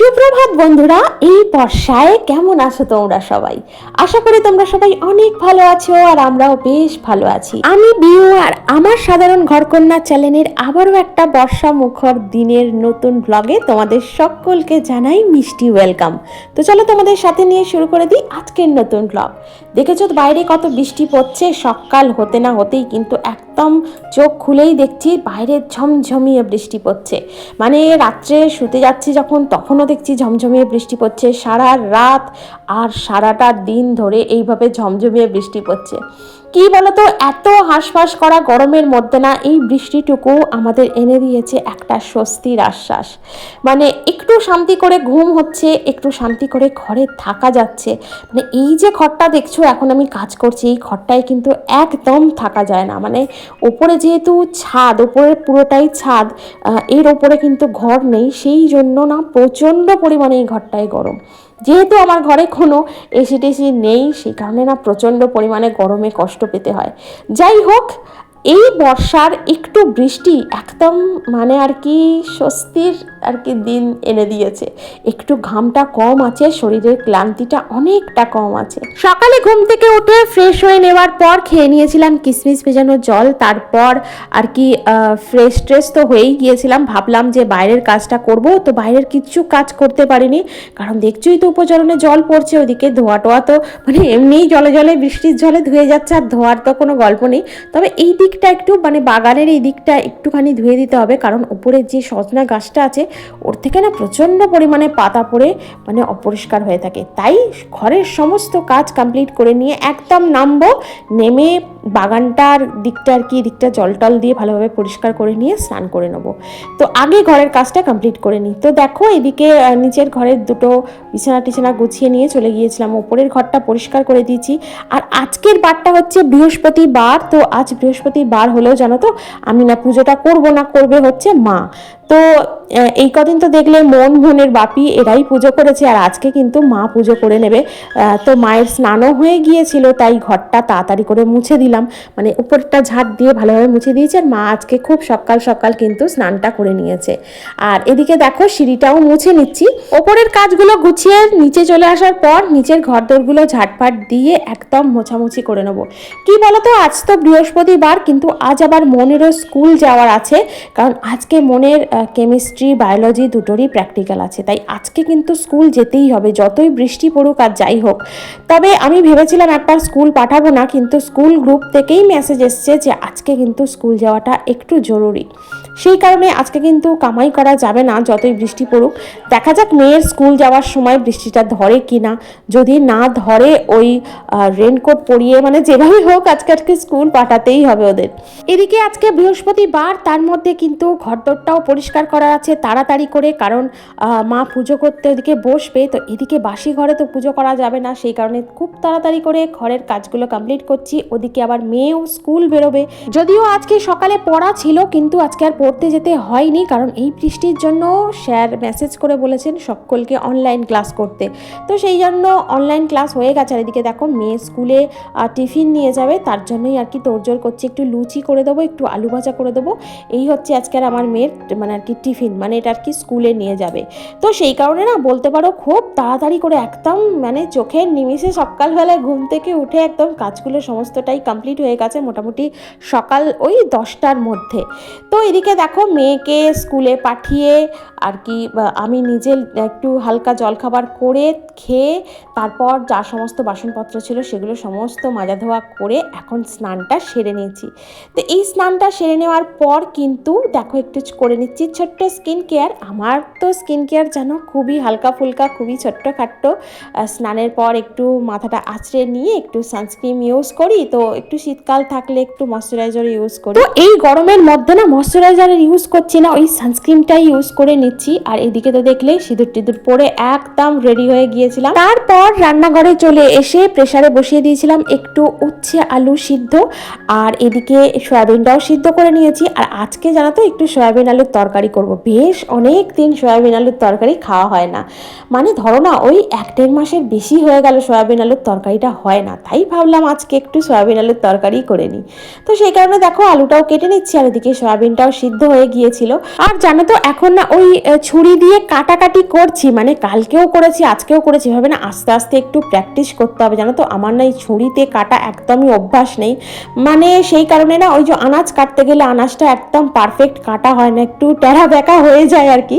সুপ্রভাত বন্ধুরা, এই বর্ষায় কেমন আছো তোমরা সবাই? আশা করি তোমরা সবাই অনেক ভালো আছো আর আমরাও বেশ ভালো আছি। আমি বিউ আর আমার সাধারণ ঘরকন্যা চ্যানেলের আবারও একটা বর্ষা মুখর দিনের নতুন ব্লগে তোমাদের সকলকে জানাই মিষ্টি ওয়েলকাম তো চলো তোমাদের সাথে নিয়ে শুরু করে দিই আজকের নতুন ব্লগ দেখেছ বাইরে কত বৃষ্টি পড়ছে? সকাল হতে না হতেই কিন্তু একদম চোখ খুলেই দেখছি বাইরে ঝমঝমিয়ে বৃষ্টি পড়ছে। মানে রাত্রে শুতে যাচ্ছি যখন, তখনও দেখছি ঝমঝমিয়ে বৃষ্টি পড়ছে সারা রাত আর সারাটা দিন ধরে এইভাবে ঝমঝমিয়ে বৃষ্টি পড়ছে। কি বলতো, এত হাঁসফাঁস করা গরমের মধ্যে না, এই বৃষ্টিটুকু আমাদের এনে দিয়েছে একটা স্বস্তির আশ্বাস। মানে একটু শান্তি করে ঘুম হচ্ছে, একটু শান্তি করে ঘরে থাকা যাচ্ছে। মানে এই যে ঘরটা দেখছ, এখন আমি কাজ করছি, এই ঘরটায় কিন্তু একদম থাকা যায় না। মানে ওপরে যেহেতু ছাদ ওপরে পুরোটাই ছাদ এর ওপরে কিন্তু ঘর নেই, সেই জন্য না প্রচণ্ড পরিমাণে এই ঘরটায় গরম। যেহেতু আমার ঘরে কোনো এসি টেসি নেই সেই কারণে না প্রচণ্ড পরিমাণে গরমে কষ্ট পেতে হয়। যাই হোক, এই বর্ষার একটু বৃষ্টি একদম মানে আর কি স্বস্তির আর কি দিন এনে দিয়েছে। একটু ঘামটা কম আছে, শরীরের ক্লান্তিটা অনেকটা কম আছে। সকালে ঘুম থেকে উঠে ফ্রেশ হয়ে নেওয়ার পর খেয়ে নিয়েছিলাম কিশমিশ ভেজানো জল। তারপর আর কি ফ্রেশ ট্রেশ তো হয়েই গিয়েছিলাম। ভাবলাম যে বাইরের কাজটা করব, তো বাইরের কিচ্ছু কাজ করতে পারিনি। কারণ দেখছোই তো উপচরণে জল পড়ছে, ওদিকে ধোয়া টোয়া তো মানে এমনিই জলে জলে বৃষ্টির জলে ধুয়ে যাচ্ছে, আর ধোয়ার তো কোনো গল্প নেই। তবে এই দিকটা একটু মানে বাগানের এই দিকটা একটুখানি ধুয়ে দিতে হবে, কারণ উপরে যে সজনা গাছটা আছে ওর থেকে না প্রচণ্ড পরিমাণে পাতা পড়ে মানে অপরিষ্কার হয়ে থাকে। তাই ঘরের সমস্ত কাজ কমপ্লিট করে নিয়ে একদম নামবো, নেমে বাগানটার দিকটা আর কি, দিকটা জল টল দিয়ে ভালোভাবে পরিষ্কার করে নিয়ে স্নান করে নেব। তো আগে ঘরের কাজটা কমপ্লিট করে নিই। তো দেখো এদিকে নিচের ঘরের দুটো বিছানা টিছানা গুছিয়ে নিয়ে চলে গিয়েছিলাম। ওপরের ঘরটা পরিষ্কার করে দিয়েছি। আর আজকের বারটা হচ্ছে বৃহস্পতিবার। তো আজ বৃহস্পতিবার হলেও জানো তো, আমি না পুজোটা করব না, করবে হচ্ছে মা। তো এই কদিন তো দেখলে মন মনের বাপি এরাই পুজো করেছে আর আজকে কিন্তু মা পুজো করে নেবে। তো মায়ের স্নানও হয়ে গিয়েছিল, তাই ঘরটা তাড়াতাড়ি করে মুছে দিলাম। মানে উপরটা ঝাঁট দিয়ে ভালোভাবে মুছে দিয়েছে আর মা আজকে খুব সকাল সকাল কিন্তু স্নানটা করে নিয়েছে। আর এদিকে দেখো সিঁড়িটাও মুছে নিচ্ছি। ওপরের কাজগুলো গুছিয়ে নিচে চলে আসার পর নিচের ঘরদোরগুলো ঝাটপাট দিয়ে একদম মোছামুছি করে নেব। কি বলতো, আজ তো বৃহস্পতিবার, কিন্তু আজ আবার মনেরও স্কুল যাওয়ার আছে। কারণ আজকে মনের কেমিস্ট্রি, বায়োলজি দুটোরই প্র্যাকটিক্যাল আছে। তাই আজকে কিন্তু স্কুল যেতেই হবে, যতই বৃষ্টি পড়ুক আর যাই হোক। তবে আমি ভেবেছিলাম একবার স্কুল পাঠাবো না, কিন্তু স্কুল গ্রুপ থেকেই মেসেজ এসছে যে আজকে কিন্তু স্কুল যাওয়াটা একটু জরুরি। সেই কারণে আজকে কিন্তু কামাই করা যাবে না, যতই বৃষ্টি পড়ুক। দেখা যাক মেয়ের স্কুল যাওয়ার সময় বৃষ্টিটা ধরে কি না যদি না ধরে, ওই রেনকোট পরিয়ে মানে যেভাবে হোক আজকে আজকে স্কুল পাঠাতেই হবে ওদের। এদিকে আজকে বৃহস্পতিবার, তার মধ্যে কিন্তু ঘরদোরটাও পরিষ্কার করা আছে তাড়াতাড়ি করে, কারণ মা পুজো করতে ওদিকে বসবে, তো এদিকে বাসি ঘরে তো পুজো করা যাবে না, সেই কারণে খুব তাড়াতাড়ি করে ঘরের কাজগুলো কমপ্লিট করছি। ওদিকে আবার মেয়েও স্কুল বেরোবে। যদিও আজকে সকালে পড়া ছিল, কিন্তু আজকে আর পড়তে যেতে হয়নি, কারণ এই বৃষ্টির জন্য স্যার মেসেজ করে বলেছেন সকলকে অনলাইন ক্লাস করতে। তো সেই জন্য অনলাইন ক্লাস হয়ে গেছে। আর এদিকে দেখো, মেয়ে স্কুলে টিফিন নিয়ে যাবে, তার জন্যই আর কি তোড়জোড় করছি। একটু লুচি করে দেবো, একটু আলু ভাজা করে দেবো। এই হচ্ছে আজকের আমার মেয়ের মানে আর কি টিফিন মানে এটা আর কি স্কুলে নিয়ে যাবে। তো সেই কারণে না, বলতে পারো খুব তাড়াতাড়ি করে একদম মানে চোখের নিমিষে সকালবেলায় ঘুম থেকে উঠে একদম কাজগুলো সমস্তটাই কমপ্লিট হয়ে গেছে মোটামুটি সকাল ওই দশটার মধ্যে। তো এদিকে দেখো মেয়েকে স্কুলে পাঠিয়ে আর কি আমি নিজে একটু হালকা জলখাবার করে খেয়ে তারপর যা সমস্ত বাসনপত্র ছিল সেগুলো সমস্ত মাজা ধোয়া করে এখন স্নানটা সেরে নিয়েছি। তো এই স্নানটা সেরে নেওয়ার পর কিন্তু দেখো একটু করে নিচ্ছি ছোট্ট স্কিন কেয়ার। আমার তো স্কিন কেয়ার জানো খুবই হালকা ফুলকা, খুবই ছোট্ট খাট্ট স্নানের পর একটু মাথাটা আঁচড়ে নিয়ে একটু সানস্ক্রিন ইউজ করি। তো একটু শীতকাল থাকলে একটু ময়শ্চারাইজার ইউজ করি। তো এই গরমের মধ্যে না ময়শ্চারাইজার ইউজ করছি না, ওই সানস্ক্রিনটাই ইউজ করে নিচ্ছি। আর এদিকে তো দেখলে সিঁদুর টিঁদুর পরে একদম রেডি হয়ে গিয়েছিলাম। তারপর রান্নাঘরে চলে এসে প্রেসারে বসিয়ে দিয়েছিলাম একটু উচ্ছে আলু সিদ্ধ, আর এদিকে সয়াবিনটাও সিদ্ধ করে নিয়েছি। আর আজকে জানো তো একটু সয়াবিন আলুর তরকারি করব। বেশ অনেক দিন সয়াবিন আলুর তরকারি খাওয়া হয় না। মানে ধরো না, ওই এক দেড় মাসের বেশি হয়ে গেল সয়াবিন আলুর তরকারিটা হয় না। তাই ভাবলাম আজকে একটু সয়াবিন আলুর তরকারি করে নিই। তো সেই কারণে দেখো আলুটাও কেটে নিচ্ছি, আর এদিকে সয়াবিনটাও সিদ্ধ সিদ্ধ হয়ে গিয়েছিল। আর জানো তো, এখন না ওই ছুরি দিয়ে কাটাকাটি করছি মানে কালকেও করেছি, আজকেও করেছি ভাবে না আস্তে আস্তে একটু প্র্যাকটিস করতে হবে। জানো তো, আমার না এই ছুরিতে কাটা একদমই অভ্যাস নেই। মানে সেই কারণে না ওই যে আনাজ কাটতে গেলে আনাজটা একদম পারফেক্ট কাটা হয় না, একটু টেরা বেঁকা হয়ে যায় আর কি।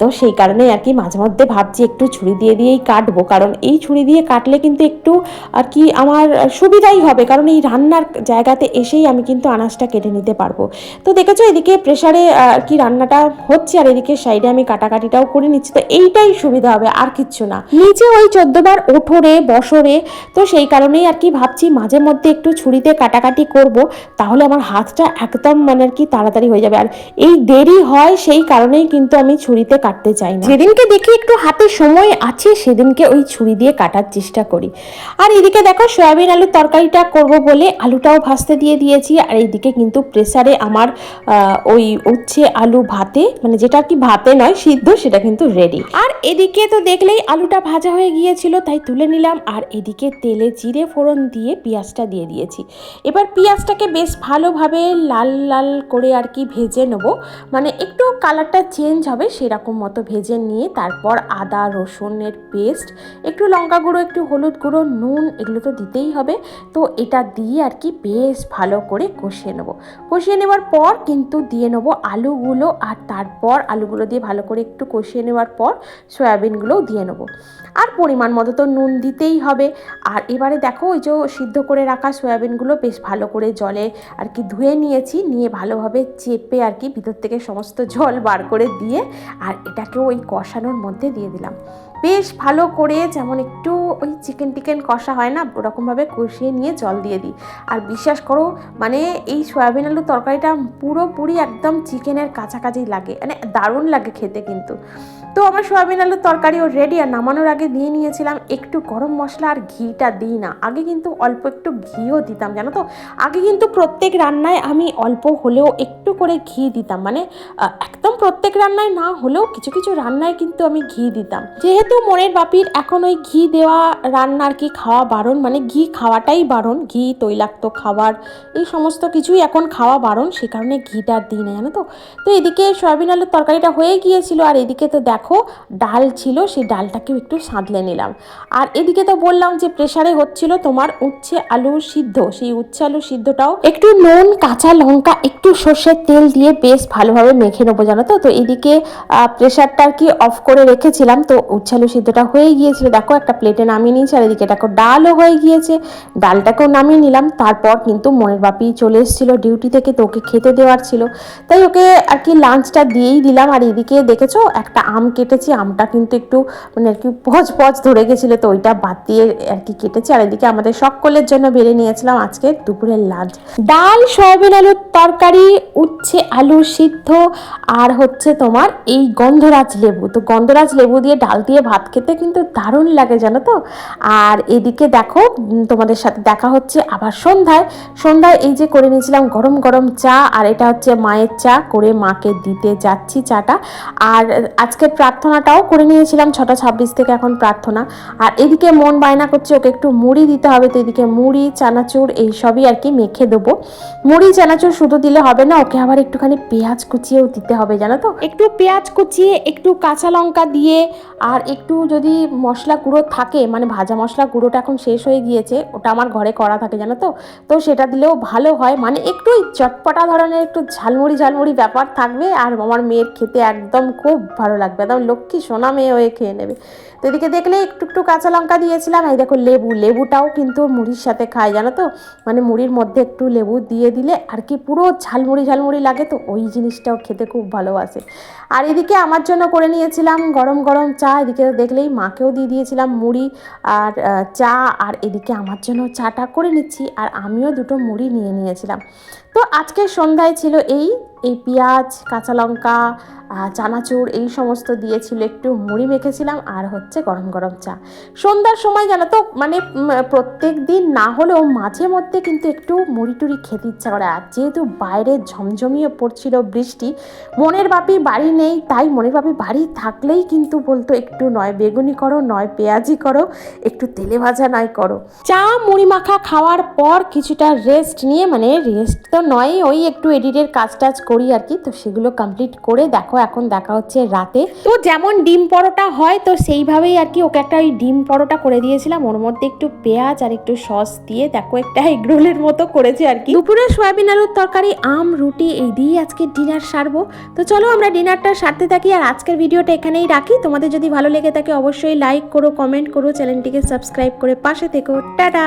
তো সেই কারণে আর কি মাঝে মধ্যে ভাবছি একটু ছুরি দিয়ে দিয়েই কাটবো। কারণ এই ছুরি দিয়ে কাটলে কিন্তু একটু আর কি আমার সুবিধাই হবে। কারণ এই রান্নার জায়গাতে এসেই আমি কিন্তু আনাজটা কেটে নিতে পারব। তো দেখেছ, এদিকে প্রেশারে আর কি রান্নাটা হচ্ছে আর এদিকে সাইডে আমি কাটাকাটিটাও করে নিচ্ছি। তো এইটাই সুবিধা হবে আর কিচ্ছু না। নিচে ওই চোদ্দবার ওঠরে বসরে তো সেই কারণেই আর কি ভাবছি মাঝে মধ্যে একটু ছুরিতে কাটাকাটি করব তাহলে আমার হাতটা একদম মানে আর কি তাড়াতাড়ি হয়ে যাবে। আর এই দেরি হয় সেই কারণেই কিন্তু আমি ছুরিতে কাটতে চাই না। যেদিনকে দেখি একটু হাতে সময় আছে সেদিনকে ওই ছুরি দিয়ে কাটার চেষ্টা করি। আর এদিকে দেখো সয়াবিন আলুর তরকারিটা করব বলে আলুটাও ভাজতে দিয়ে দিয়েছি আর এইদিকে কিন্তু প্রেসারে আমার আহ, ওই উচ্ছে আলু ভাতে মানে যেটা আর কি ভাতে নয়, সিদ্ধ, সেটা কিন্তু রেডি আর এদিকে তো দেখলেই আলুটা ভাজা হয়ে গিয়েছিল, তাই তুলে নিলাম। আর এদিকে তেলে জিরে ফোড়ন দিয়ে পেঁয়াজটা দিয়ে দিয়েছি। এবার পেঁয়াজটাকে বেশ ভালোভাবে লাল লাল করে আর কি ভেজে নেব। মানে একটু কালারটা চেঞ্জ হবে, সেরকম মতো ভেজে নিয়ে তারপর আদা, রসুনের পেস্ট একটু লঙ্কা গুঁড়ো, একটু হলুদ গুঁড়ো, নুন, এগুলো তো দিতেই হবে। তো এটা দিয়ে আর কি বেশ ভালো করে কষিয়ে নেব। কষিয়ে নেওয়ার পর কিন্তু দিয়ে নেব আলুগুলো আর তারপর আলুগুলো দিয়ে ভালো করে একটু কষিয়ে নেওয়ার পর সয়াবিনগুলোও দিয়ে নেব। আর পরিমাণ মতো তো নুন দিতেই হবে। আর এবারে দেখো ওই যে সিদ্ধ করে রাখা সয়াবিনগুলো বেশ ভালো করে জলে আর কি ধুয়ে নিয়েছি, নিয়ে ভালোভাবে চেপে আর কি ভিতর থেকে সমস্ত জল বার করে দিয়ে আর এটাকেও ওই কষানোর মধ্যে দিয়ে দিলাম। বেশ ভালো করে যেমন একটু ওই চিকেন টিকেন কষা হয় না, ওরকমভাবে কষিয়ে নিয়ে জল দিয়ে দিই। আর বিশ্বাস করো মানে এই সয়াবিন আলুর তরকারিটা পুরোপুরি একদম চিকেনের কাছাকাছি লাগে মানে দারুণ লাগে খেতে কিন্তু। তো আমার সয়াবিন আলুর তরকারিও রেডি আর নামানোর আগে দিয়ে নিয়েছিলাম একটু গরম মশলা আর ঘিটা দিই না। আগে কিন্তু অল্প একটু ঘিও দিতাম, জানো তো? আগে কিন্তু প্রত্যেক রান্নায় আমি অল্প হলেও একটু করে ঘি দিতাম। মানে একদম প্রত্যেক রান্নায় না হলেও কিছু কিছু রান্নায় কিন্তু আমি ঘি দিতাম। যেহেতু মনের বাপির এখন ওই ঘি দেওয়া রান্না আর কি খাওয়া বারণ মানে ঘি খাওয়াটাই বারণ, ঘি, তৈলাক্ত খাবার, এই সমস্ত কিছুই এখন খাওয়া বারণ, সে কারণে ঘিটা দিই না, জানো তো? তো এদিকে সয়াবিন আলুর তরকারিটা হয়ে গিয়েছিল আর এদিকে তো দেখো, ডাল ছিল, সেই ডালটাকেও একটু সাঁতলে নিলাম। আর এদিকে তো বললাম যে প্রেসারে হচ্ছিল তোমার উচ্ছে আলু সিদ্ধ। সেই উচ্ছে আলু সিদ্ধটাও একটু নুন, কাঁচা লঙ্কা, একটু সর্ষের তেল দিয়ে বেশ ভালোভাবে মেখে নেব, জানো তো? তো এদিকে প্রেশারটা আর কি অফ করে রেখেছিলাম। তো উচ্ছে আলু সিদ্ধটা হয়ে গিয়েছিল। দেখো, একটা প্লেটে নামিয়ে নিয়েছি। আর এদিকে দেখো, ডালও হয়ে গিয়েছে। ডালটাকেও নামিয়ে নিলাম। তারপর কিন্তু মনের বাপি চলে এসেছিল ডিউটি থেকে। তো ওকে খেতে দেওয়ার ছিল। তাই ওকে আর কি লাঞ্চটা দিয়েই দিলাম। আর এদিকে দেখেছ, একটা আম কেটেছি। আমটা কিন্তু একটু মানে আর কি পচ পচ ধরে গেছিল, তো ওইটা বাদ দিয়ে আর কি কেটেছি। আর এদিকে আমাদের সকলের জন্য বেড়ে নিয়েছিলাম আজকে দুপুরের লাঞ্চ ডাল, সয়াবিন, আলুর তরকারি, উচ্ছে, আলু সিদ্ধ, আর হচ্ছে তোমার এই গন্ধরাজ লেবু। তো গন্ধরাজ লেবু দিয়ে ডাল দিয়ে ভাত খেতে কিন্তু দারুণ লাগে, জানো তো? আর এদিকে দেখো তোমাদের সাথে দেখা হচ্ছে আবার সন্ধ্যায়। সন্ধ্যায় এই যে করে নিয়েছিলাম গরম গরম চা, আর এটা হচ্ছে মায়ের চা, করে মাকে দিতে যাচ্ছি চাটা। আর আজকের প্রার্থনাটাও করে নিয়েছিলাম ছটা ছাব্বিশ থেকে এখন প্রার্থনা। আর এদিকে মন বায়না করছে, ওকে একটু মুড়ি দিতে হবে তো এদিকে মুড়ি, চানাচুর এইসবই আর কি মেখে দেবো। মুড়ি, চানাচুর শুধু দিলে হবে না, ওকে আবার একটুখানি পেঁয়াজ কুচিয়েও দিতে হবে, জানো তো? একটু পেঁয়াজ কুচিয়ে, একটু কাঁচা লঙ্কা দিয়ে, আর একটু যদি মশলা গুঁড়ো থাকে মানে ভাজা মশলা গুঁড়োটা এখন শেষ হয়ে গিয়েছে, ওটা আমার ঘরে করা থাকে, জানো তো? তো সেটা দিলেও ভালো হয় মানে একটু চটপটা ধরনের একটু ঝালমুড়ি ঝালমুড়ি ব্যাপার থাকবে, আর আমার মেয়ের খেতে একদম খুব ভালো লাগবে, একদম লক্ষ্মী সোনা মেয়ে হয়ে খেয়ে নেবে। তো এদিকে দেখলে একটু একটু কাঁচা লঙ্কা দিয়েছিলাম। এই দেখো লেবু, লেবুটাও কিন্তু মুড়ির সাথে খায়, জানো তো? মানে মুড়ির মধ্যে একটু লেবু দিয়ে দিলে আর কি পুরো ঝালমুড়ি ঝালমুড়ি লাগে তো? ওই জিনিসটাও খেতে খুব ভালোবাসে। আর এদিকে আমার জন্য করে নিয়েছিলাম গরম গরম চা। এদিকে দেখলেই মাকেও দিয়ে দিয়েছিলাম মুড়ি আর চা। আর এদিকে আমার জন্য চাটা করে নিচ্ছি। আর আমিও দুটো মুড়ি নিয়ে নিয়েছিলাম। তো আজকের সন্ধ্যায় ছিল এই এই পেঁয়াজ, কাঁচা লঙ্কা চানাচুর, এই সমস্ত দিয়েছিল একটু মুড়ি মেখেছিলাম আর হচ্ছে গরম গরম চা। সন্ধ্যার সময় জানো তো মানে প্রত্যেক দিন না হলেও মাঝে মধ্যে কিন্তু একটু মুড়ি টুড়ি খেতে ইচ্ছা করে। আর যেহেতু বাইরে ঝমঝমিয়ে পড়ছিল বৃষ্টি, মনের বাপি বাড়ি নেই, তাই মনের বাপি বাড়ি থাকলেই কিন্তু বলতো একটু নয় বেগুনি করো, নয় পেঁয়াজি করো, একটু তেলে ভাজা নয় করো। চা, মুড়ি মাখা খাওয়ার পর কিছুটা রেস্ট নিয়ে মানে রেস্ট তো নয়, ওই একটু এডিটের কাজ টাজ করি আর কি, তো সেগুলো কমপ্লিট করে দেখো, এখন দেখা হচ্ছে রাতে। তো যেমন ডিম পরোটা হয়, তো সেইভাবেই আর কি ওকে একটা ওই ডিম পরোটা করে দিয়েছিলাম। ওর মধ্যে একটু পেঁয়াজ আর একটু সস দিয়ে দেখো একটা এগরোলের মতো করেছে আর কি। দুপুরে সয়াবিন আলুর তরকারি, আম, রুটি, এই দিয়েই আজকে ডিনার সারবো। তো চলো আমরা ডিনারটা সারতে থাকি আর আজকের ভিডিওটা এখানেই রাখি। তোমাদের যদি ভালো লেগে থাকে অবশ্যই লাইক করো কমেন্ট করো চ্যানেলটিকে সাবস্ক্রাইব করে পাশে থেকো। টাটা!